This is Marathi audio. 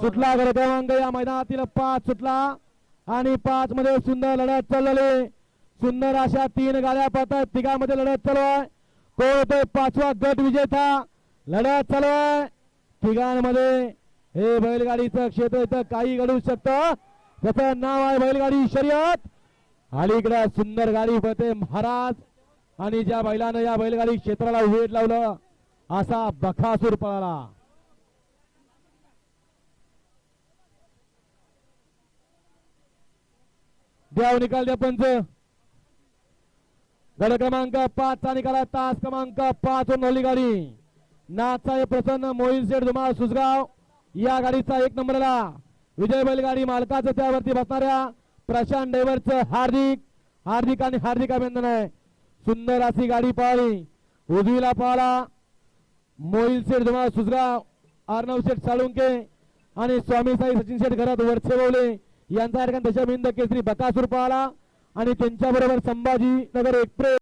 सुटला गड क्रमांक या मैदानातील पाच सुटला. आणि पाच मध्ये सुंदर लढत चाललेली सुंदर अशा तीन गाड्या पळतात तिघांमध्ये लढत चालू आहे. कोण पाचवा गट विजेता लढत चालू आहे. तिघांमध्ये हे बैलगाडीचं क्षेत्र इथं काही घडू शकतं. त्याचं नाव आहे बैलगाडी शर्यत. अलीकडे सुंदर गाडी पळते महाराज. आणि ज्या बैलानं या बैलगाडी क्षेत्राला वेध लावलं असा बखासूर पळाला. द्याव निकाल द्या पंच. गड क्रमांक पाच चा निकाला तास क्रमांक पाच वर नवली गाडी. नाथसाहेब प्रसन्न मोहिन शेठ धुमाळ सुसगाव या गाडीचा एक नंबरला विजय बैलगाडी मालकाचं त्यावरती बसणाऱ्या प्रशांत ड्रायव्हरचं हार्दिक हार्दिक आणि हार्दिक अभिनंदन आहे. सुंदर अशी गाडी पळाली उजवीला पळाला मोहिल शेठ धुमाळ सुसगाव अर्णव शेठ साळुंके आणि स्वामी साई सचिन शेठ घरात वरछेवले यांचा कार्यक्रम ठिकाणी दशमिंद केसरी बकासूर पाहला आणि त्यांच्याबरोबर संभाजी नगर एक्सप्रेस.